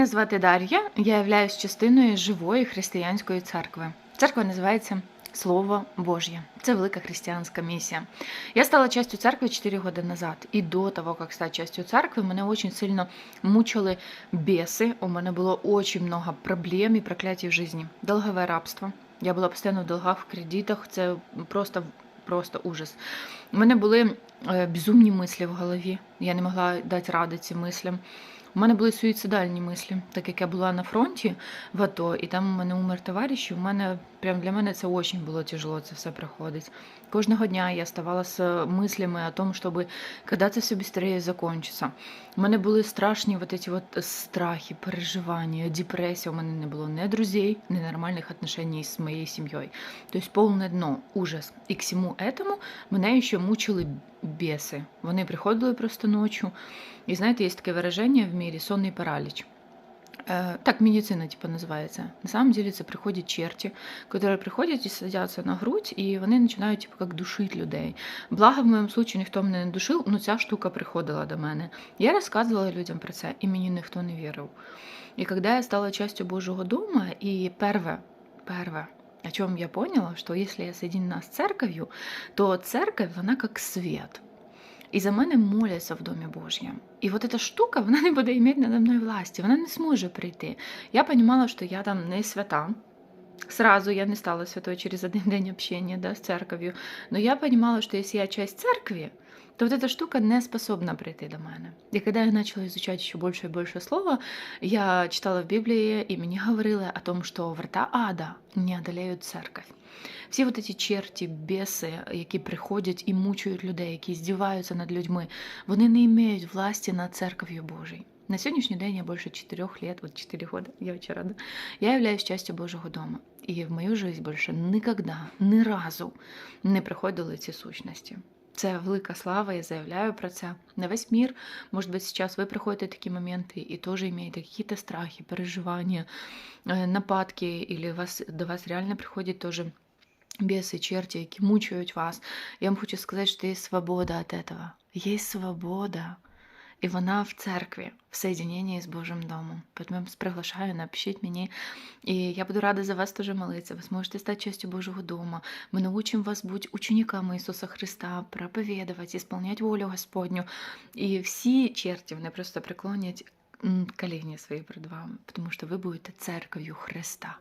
Мене звати Дар'я, я являюсь частиною живої християнської церкви. Церква називається Слово Божє. Це велика християнська місія. Я стала частью церкви 4 года назад. І до того, як стати частью церкви, мене дуже сильно мучили беси. У мене було дуже много проблем і проклятий в житті. Долгове рабство. Я була постійно в долгах, в кредитах. Це просто, просто ужас. У мене були е, безумні мислі в голові. Я не могла дати ради цим мислям. У мене були суїцидальні мислі, так як я була на фронті в АТО, і там у мене умер товариш, і у мене прям для мене це дуже було тяжело це все проходить. Кожного дня я ставала з мислями о том, щоб коли це все швидше закінчиться. У мене були страшні вот эти вот страхи, переживання, депресія. У мене не було ні друзей, ні нормальних отношений з моєю сім'єю. Тобто повне дно, ужас. І к всьому этому мене ще мучили беси. Вони приходили просто ночі. І знаєте, є таке вираження в мірі сонний параліч. Э, Так, медицина типа називається. На самом деле це приходять черті, які приходять і садяться на грудь, і вони починають типу, як душити людей. Благо, в моєму случаї ніхто мене не душив, але ця штука приходила до мене. Я розказувала людям про це, і мені ніхто не вірив. І коли я стала частью Божого дома, і перве, перве, о чем я поняла, что если я соединена с церковью, то церковь, вона как свет. І за мене моляться в Домі Божьем. І от ця штука, вона не буде мати надо мною власті, вона не зможе прийти. Я розуміла, що я там не свята. Сразу я не стала святой через один день общения да, с церковью. Но я понимала, что если я часть церкви, то вот эта штука не способна прийти до мене. И когда я начала изучать еще больше и больше слова, я читала в Библии, и мне говорили о том, что врата ада не одолеют церковь. Всі от ці черті, біси, які приходять і мучують людей, які здіваються над людьми, вони не мають власті над церков'ю Божою. На сьогоднішній день я більше 4 лет, вот 4 года, я очень рада, я являюсь частью Божого дома. І в мою жизнь більше ніколи, ні разу не приходили ці сущності. Це велика слава, я заявляю про це на весь мір. Може бути, зараз ви приходите в такі моменти і теж маєте якісь страхи, переживання, е, нападки, або вас, до вас реально приходять теж бесы, черти, які мучають вас. Я вам хочу сказати, що є свобода від этого. Є свобода. І вона в церкві, в соединении з Божим домом. Поэтому я вас приглашаю, напишіть мені. І я буду рада за вас теж молитися. Ви зможете стати частю Божого дома. Ми научимо вас бути учениками Ісуса Христа, проповідувати, ісполняти волю Господню. І всі черті вони просто преклонять м, коліні свої перед вами, тому що ви будете церков'ю Христа.